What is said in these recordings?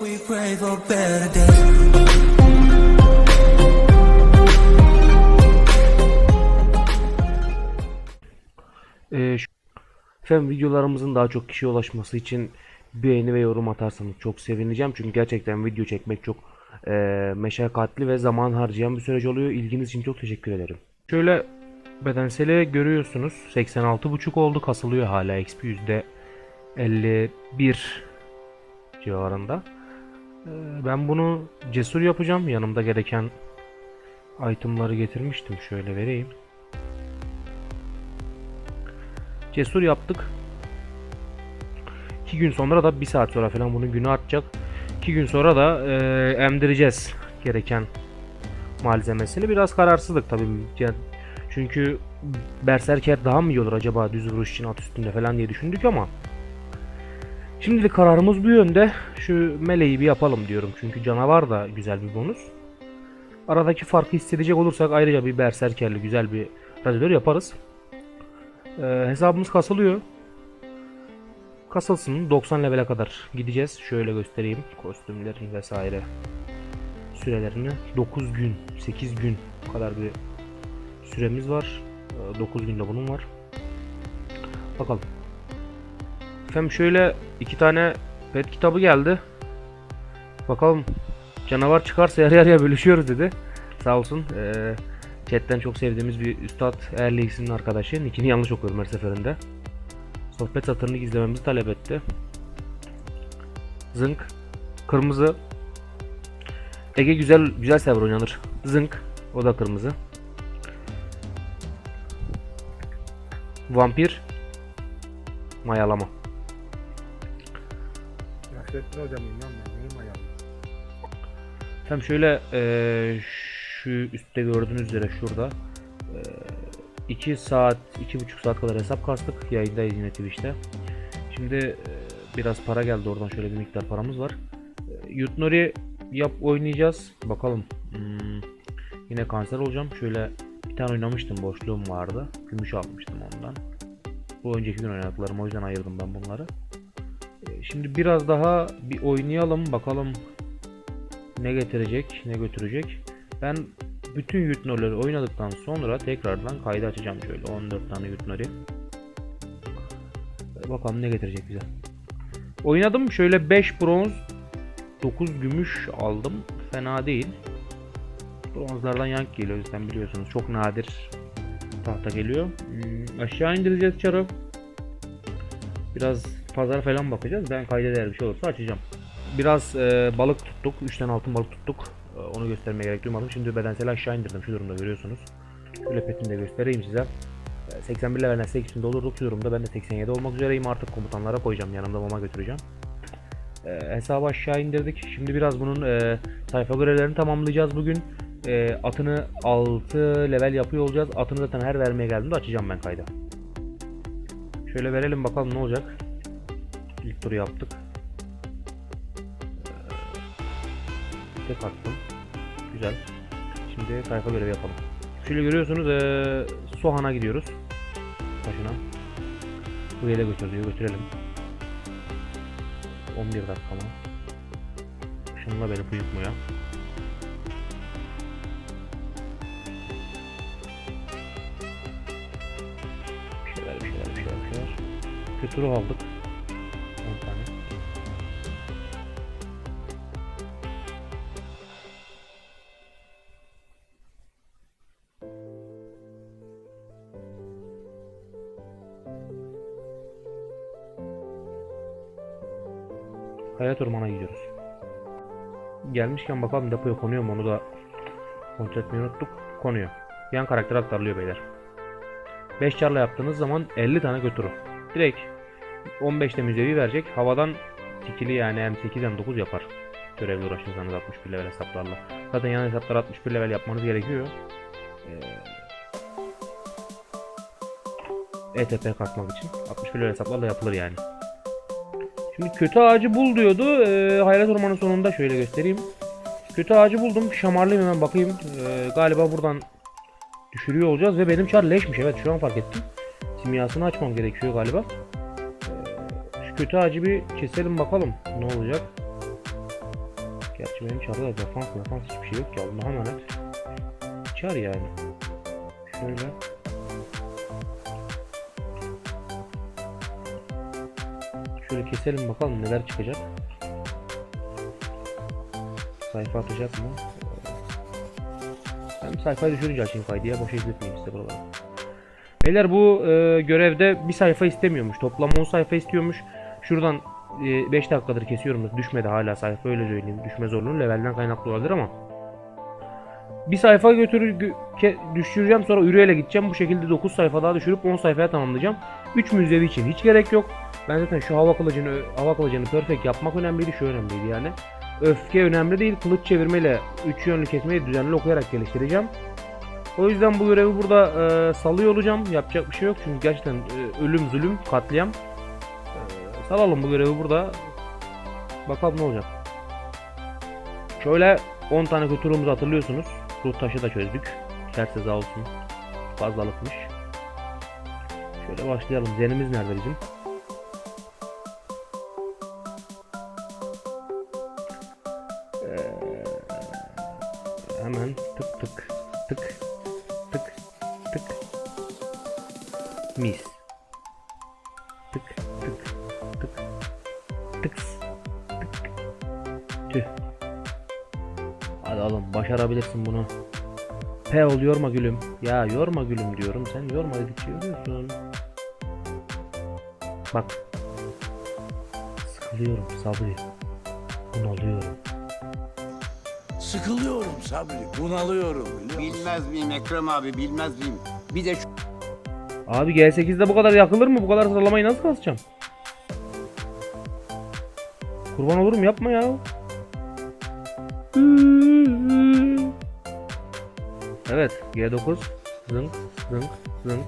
We pray for better days. Ee, şu- efendim videolarımızın daha çok kişiye ulaşması için beğeni ve yorum atarsanız çok sevineceğim. Çünkü gerçekten video çekmek çok e, meşakkatli ve zaman harcayan bir süreç oluyor. İlginiz için çok teşekkür ederim. Şöyle bedenseli görüyorsunuz. 86.5 oldu. Kasılıyor hala. XP %51 civarında. Ee, ben bunu cesur yapacağım. Yanımda gereken itemları getirmiştim. Şöyle vereyim. Cesur yaptık. 2 gün sonra da bir saat sonra falan bunun günü artacak. 2 gün sonra da eee, emdireceğiz gereken malzemesini. Biraz kararsızlık tabii. Yani Çünkü Berserker daha mı iyi olur acaba düz vuruş için at üstünde falan diye düşündük ama Şimdilik kararımız bu yönde. Şu meleği bir yapalım diyorum. Çünkü canavar da güzel bir bonus. Aradaki farkı hissedecek olursak ayrıca bir berserkerli güzel bir radyatör yaparız. Ee, hesabımız kasılıyor. Kasılsın 90 level'e kadar gideceğiz. Şöyle göstereyim kostümlerin vesaire sürelerini. 9 gün, 8 gün kadar bir süremiz var. 9 günde bunun var. Bakalım. Efendim şöyle iki tane pet kitabı geldi. Bakalım canavar çıkarsa yarı yarıya bölüşüyoruz dedi. Sağ olsun. Ee, chatten çok sevdiğimiz bir üstad Erley'sinin arkadaşı. Nickini yanlış okuyorum her seferinde. Sohbet satırını gizlememizi talep etti. Zınk. Kırmızı. Ege güzel güzel server oynanır. Zınk. O da kırmızı. Vampir. Mayalama. Nasrettin hocam bilmem ben neyim ayağım. Hem şöyle eee, şu üstte gördüğünüz üzere şurada 2 saat, 2,5 saat kadar hesap kastık. Yayındayız yine Twitch'te. Şimdi eee, biraz para geldi oradan şöyle bir miktar paramız var. Eee, Yutnori yap oynayacağız. Bakalım. Hmm, yine kanser olacağım. Şöyle bir tane oynamıştım. Boşluğum vardı. Gümüş almıştım ondan. Bu önceki gün oynadıklarım. O yüzden ayırdım ben bunları. Şimdi biraz daha bir oynayalım. Bakalım ne getirecek, ne götürecek. Ben bütün Yutnor'ları oynadıktan sonra tekrardan kaydı açacağım şöyle 14 tane Yutnor'ı. Bakalım ne getirecek bize. Oynadım şöyle 5 bronz, 9 gümüş aldım. Fena değil. Bronzlardan yank geliyor zaten biliyorsunuz. Çok nadir tahta geliyor. Hmm, aşağı indireceğiz çarı. Biraz pazar falan bakacağız. Ben kayda değer bir şey olursa açacağım. Biraz e, balık tuttuk. 3 tane altın balık tuttuk. E, onu göstermeye gerek duymadım. Şimdi bedensel aşağı indirdim. Şu durumda görüyorsunuz. Şöyle petini de göstereyim size. E, 81 level nesne ikisini doldurduk. Şu durumda ben de 87 olmak üzereyim. Artık komutanlara koyacağım. Yanımda mama götüreceğim. E, hesabı aşağı indirdik. Şimdi biraz bunun e, sayfa görevlerini tamamlayacağız bugün. E, atını 6 level yapıyor olacağız. Atını zaten her vermeye geldiğimde açacağım ben kayda. Şöyle verelim bakalım ne olacak. İlk turu yaptık. Tek attım. Güzel. Şimdi sayfa görevi yapalım. Şöyle görüyorsunuz eee Sohan'a gidiyoruz. Başına. Buraya da götür diyor. Götürelim. 11 dakika mı? Şunla beni uyutmuyor. Bir şeyler bir şeyler bir şeyler bir şeyler. Götürü aldık. Hayat ormana gidiyoruz. Gelmişken bakalım depoya konuyor mu onu da kontrol etmeyi unuttuk. Konuyor. Yan karakter aktarılıyor beyler. 5 çarla yaptığınız zaman 50 tane götürü. Direkt 15'te müzevi verecek. Havadan tikili yani hem 8 hem 9 yapar. Görevle uğraşırsanız 61 level hesaplarla. Zaten yan hesaplar 61 level yapmanız gerekiyor. Ee, ETP kalkmak için. 61 level hesaplarla yapılır yani. Şimdi kötü ağacı bul diyordu. Ee, Hayalet Ormanı sonunda şöyle göstereyim. Kötü ağacı buldum. Şamarlayayım hemen bakayım. Ee, galiba buradan düşürüyor olacağız ve benim çar leşmiş. Evet şu an fark ettim. Simyasını açmam gerekiyor galiba. Ee, şu kötü ağacı bir keselim bakalım ne olacak. Gerçi benim çarda da defans defans hiçbir şey yok ki Allah'a emanet. Çar yani. Şöyle. Şöyle keselim bakalım neler çıkacak. Sayfa atacak mı? Ben sayfayı düşürünce açayım kaydı ya boşa izletmeyeyim size buraları. Beyler bu e, görevde bir sayfa istemiyormuş. Toplam 10 sayfa istiyormuş. Şuradan 5 dakikadır kesiyorum. Düşmedi hala sayfa öyle söyleyeyim. Düşme zorluğu levelden kaynaklı olabilir ama. Bir sayfa götürür düşüreceğim sonra üreyle gideceğim. Bu şekilde 9 sayfa daha düşürüp 10 sayfaya tamamlayacağım. 3 müzevi için hiç gerek yok. Ben zaten şu hava kılıcını hava kılıcını perfect yapmak önemliydi. Şu önemliydi yani. Öfke önemli değil. Kılıç çevirmeyle 3 yönlü kesmeyi düzenli okuyarak geliştireceğim. O yüzden bu görevi burada e, salıyor olacağım. Yapacak bir şey yok çünkü gerçekten e, ölüm zulüm katliam. E, salalım bu görevi burada. Bakalım ne olacak. Şöyle 10 tane götürümüzü hatırlıyorsunuz. Ruh taşı da çözdük. Ters ceza olsun. Fazlalıkmış. Şöyle başlayalım. Zenimiz nerede bizim? Mis. Tık tık tık tıks tık tüh. Hadi oğlum başarabilirsin bunu. P ol yorma gülüm. Ya yorma gülüm diyorum sen yorma dedikçe yoruyorsun bak. Sıkılıyorum sabri. Bunalıyorum. Sıkılıyorum Sabri, bunalıyorum biliyor musun? Bilmez miyim Ekrem abi bilmez miyim? Bir de şu Abi G8'de bu kadar yakılır mı? Bu kadar sıralamayı nasıl kasacağım? Kurban olurum yapma ya. Evet G9 zınk zınk zınk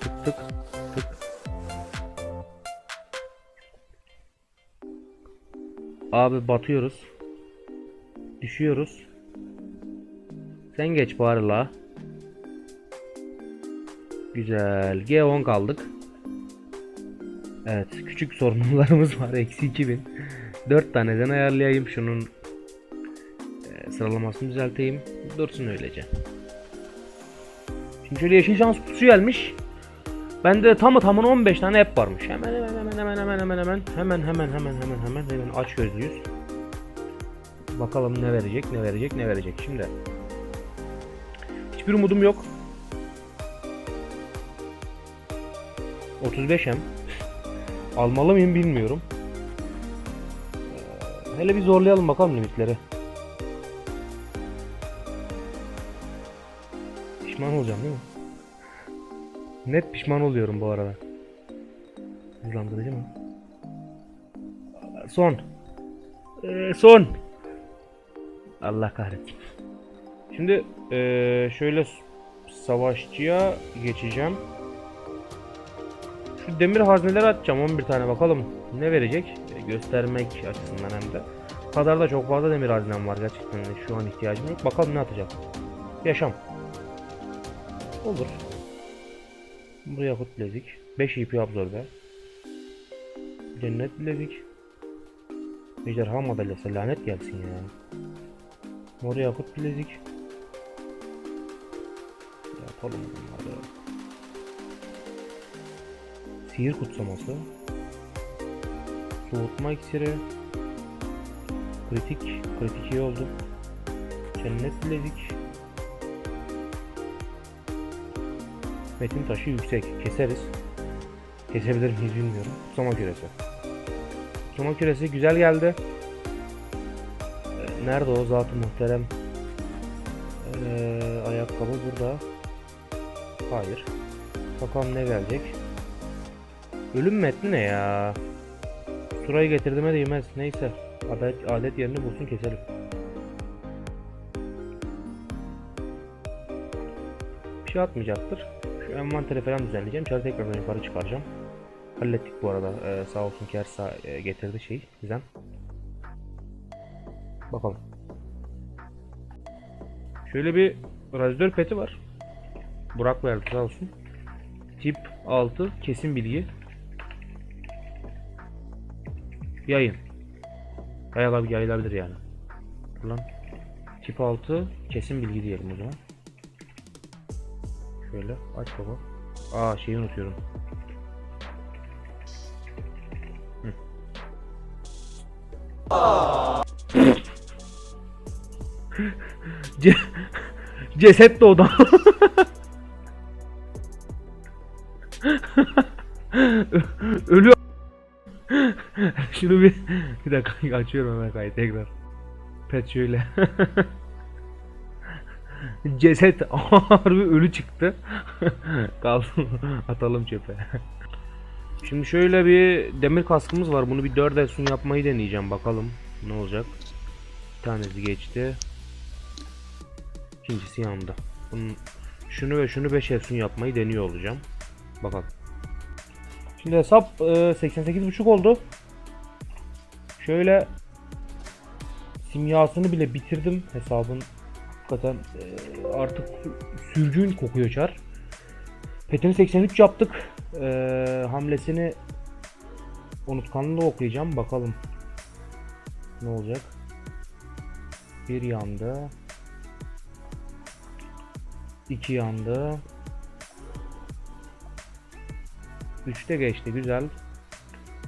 tık tık tık Abi batıyoruz Düşüyoruz Sen geç bari la Güzel. G10 kaldık. Evet. Küçük sorunlarımız var. Eksi 2000. 4 taneden ayarlayayım. Şunun e, sıralamasını düzelteyim. Dursun öylece. Şimdi şöyle yeşil şans kutusu gelmiş. Bende tamı tamına 15 tane app varmış. Hemen hemen hemen hemen hemen hemen hemen hemen hemen hemen hemen hemen hemen aç gözlüyüz. Bakalım ne verecek ne verecek ne verecek şimdi. Hiçbir umudum yok. 35 hem. Almalı mıyım bilmiyorum. Hele bir zorlayalım bakalım limitleri. Pişman olacağım değil mi? Net pişman oluyorum bu arada. Hızlandırıcı mı? Son. Ee, son. Allah kahretsin. Şimdi ee, şöyle savaşçıya geçeceğim. Şu demir hazneleri atacağım 11 tane bakalım ne verecek E, göstermek açısından hem de. Pazarda çok fazla demir haznem var gerçekten şu an ihtiyacım yok. Bakalım ne atacak. Yaşam. Olur. Buraya yakut bilezik. 5 EP absorbe. Cennet bilezik. Ejderha madalyası lanet gelsin ya. Mor yakut bilezik. Yapalım bunları. Sihir kutsaması. Soğutma iksiri. Kritik. Kritik iyi oldu. Cennet bilezik. Metin taşı yüksek. Keseriz. Kesebilir miyiz bilmiyorum. Kutsama küresi. Kutsama küresi güzel geldi. Ee, Nerede o zat-ı muhterem? Ee, ayakkabı burada. Hayır. Bakalım ne gelecek. Ölüm metni ne ya? Surayı getirdiğime değmez. Neyse. Adet, adet yerini bulsun keselim. Bir şey atmayacaktır. Şu envanteri falan düzenleyeceğim. Çarı tekrardan yukarı çıkaracağım. Hallettik bu arada. Ee, sağ olsun ki Ersa e, getirdi şey. Gizem. Bakalım. Şöyle bir radyatör peti var. Burak verdi sağ olsun. Tip 6 kesin bilgi. Yayın. Yayılabilir, yayılabilir yani. lan? Tip 6 kesin bilgi diyelim o zaman. Şöyle aç baba. Aa şeyi unutuyorum. Hı. Ce ceset doğdu. Ö- Ölüyor. Şunu bir bir dakika açıyorum hemen kaydı tekrar. Pet şöyle. Ceset harbi ölü çıktı. Kalsın atalım çöpe. Şimdi şöyle bir demir kaskımız var. Bunu bir 4 Esun yapmayı deneyeceğim bakalım ne olacak. Bir tanesi geçti. İkincisi yandı. Bunun şunu ve şunu 5 Esun yapmayı deniyor olacağım. Bakalım. Şimdi hesap e, 88.5 oldu. Şöyle simyasını bile bitirdim hesabın. Hakikaten e, artık sürgün kokuyor çar. Petini 83 yaptık. E, hamlesini unutkanlığı okuyacağım. Bakalım ne olacak. Bir yandı. iki yandı. Üçte geçti. Güzel.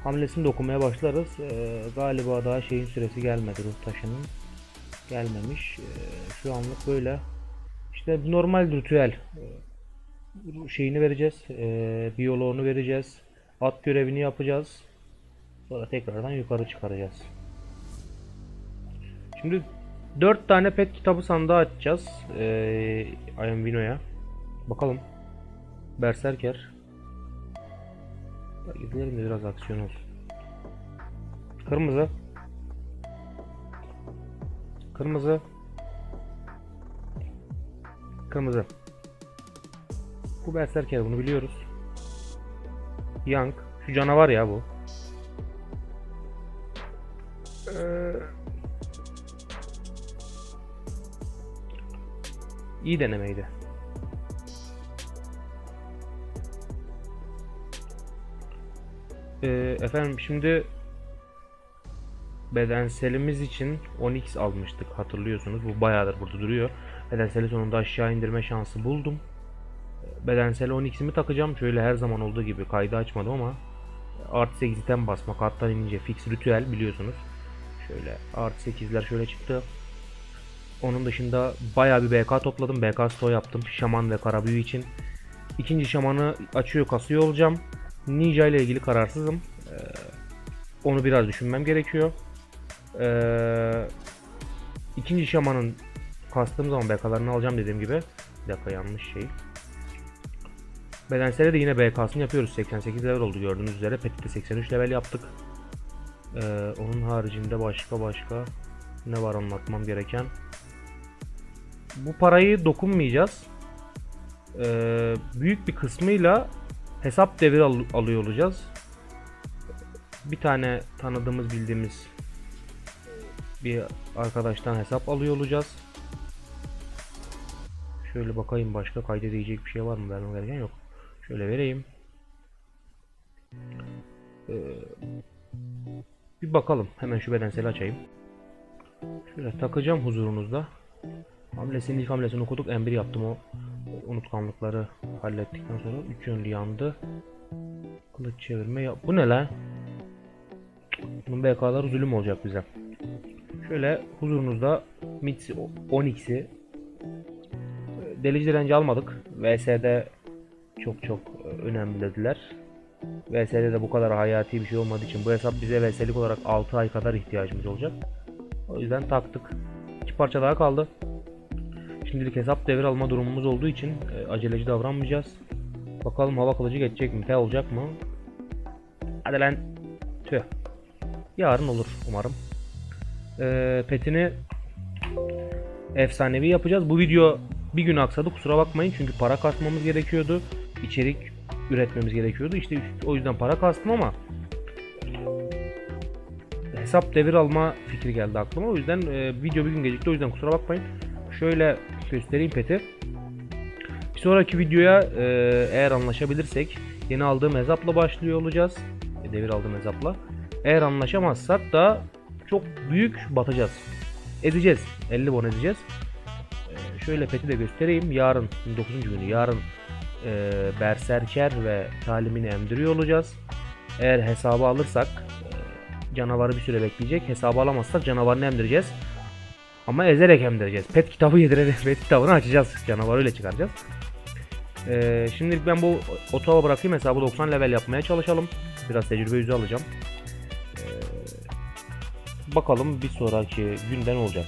Hamlesini de okumaya başlarız. Ee, galiba daha şeyin süresi gelmedi ruh taşının. Gelmemiş. Ee, şu anlık böyle. İşte normal ritüel. Ee, şeyini vereceğiz. Ee, biyoloğunu vereceğiz. At görevini yapacağız. Sonra tekrardan yukarı çıkaracağız. Şimdi 4 tane pet kitabı sandığı açacağız. Ee, Iron Vino'ya. Bakalım. Berserker. Gidelim de biraz aksiyon olsun. Kırmızı. Kırmızı. Kırmızı. Bu Berserker bunu biliyoruz. Yank. Şu canavar ya bu. Ee, İyi denemeydi. Ee, efendim şimdi bedenselimiz için 10x almıştık hatırlıyorsunuz. Bu bayağıdır burada duruyor. Bedenseli sonunda aşağı indirme şansı buldum. Bedensel 10x'imi takacağım. Şöyle her zaman olduğu gibi kaydı açmadım ama artı 8'den basmak karttan inince fix ritüel biliyorsunuz. Şöyle artı 8'ler şöyle çıktı. Onun dışında bayağı bir BK topladım. BK stoğu yaptım. Şaman ve kara büyü için. İkinci şamanı açıyor kasıyor olacağım. Ninja ile ilgili kararsızım. Ee, onu biraz düşünmem gerekiyor. Ee, ikinci şamanın kastığım zaman BK'larını alacağım dediğim gibi. Bir dakika yanlış şey. Bedensele de yine BK'sını yapıyoruz. 88 level oldu gördüğünüz üzere. Petit'te 83 level yaptık. Ee, onun haricinde başka başka ne var anlatmam gereken. Bu parayı dokunmayacağız. Ee, büyük bir kısmıyla hesap devir al- alıyor olacağız. Bir tane tanıdığımız bildiğimiz bir arkadaştan hesap alıyor olacağız. Şöyle bakayım başka kaydedecek bir şey var mı vermem gereken yok. Şöyle vereyim. Ee, bir bakalım. Hemen şu bedenseli açayım. Şöyle takacağım huzurunuzda. Hamlesinin ilk hamlesini okuduk. M1 yaptım o unutkanlıkları hallettikten sonra 3 yönlü yandı. Kılıç çevirme ya bu ne lan? Bunun BK'ları zulüm olacak bize. Şöyle huzurunuzda Mitsi 12'si Delici direnci almadık. VS'de çok çok önemli dediler. VS'de de bu kadar hayati bir şey olmadığı için bu hesap bize VS'lik olarak 6 ay kadar ihtiyacımız olacak. O yüzden taktık. İki parça daha kaldı. Şimdilik hesap devir alma durumumuz olduğu için e, aceleci davranmayacağız. Bakalım hava kılıcı geçecek mi? T olacak mı? Hadi lan. Tüh. Yarın olur umarım. E, petini efsanevi yapacağız. Bu video bir gün aksadı kusura bakmayın çünkü para kasmamız gerekiyordu. İçerik üretmemiz gerekiyordu. İşte o yüzden para kastım ama hesap devir alma fikri geldi aklıma. O yüzden e, video bir gün gecikti. O yüzden kusura bakmayın. Şöyle göstereyim peti. Bir sonraki videoya e, eğer anlaşabilirsek yeni aldığım hesapla başlıyor olacağız. E, devir aldığım hesapla. Eğer anlaşamazsak da çok büyük batacağız. edeceğiz. 50 bon edeceğiz. Ee, şöyle peti de göstereyim. Yarın 9. günü yarın e, Berserker ve talimini emdiriyor olacağız. Eğer hesabı alırsak e, canavarı bir süre bekleyecek. Hesabı alamazsak canavarını emdireceğiz. Ama ezerek emdireceğiz. Pet kitabı yedirerek pet kitabını açacağız. Canavarı öyle çıkaracağız. Ee, şimdilik ben bu otoğa bırakayım hesabı 90 level yapmaya çalışalım. Biraz tecrübe yüzü alacağım. Ee, bakalım bir sonraki günde ne olacak.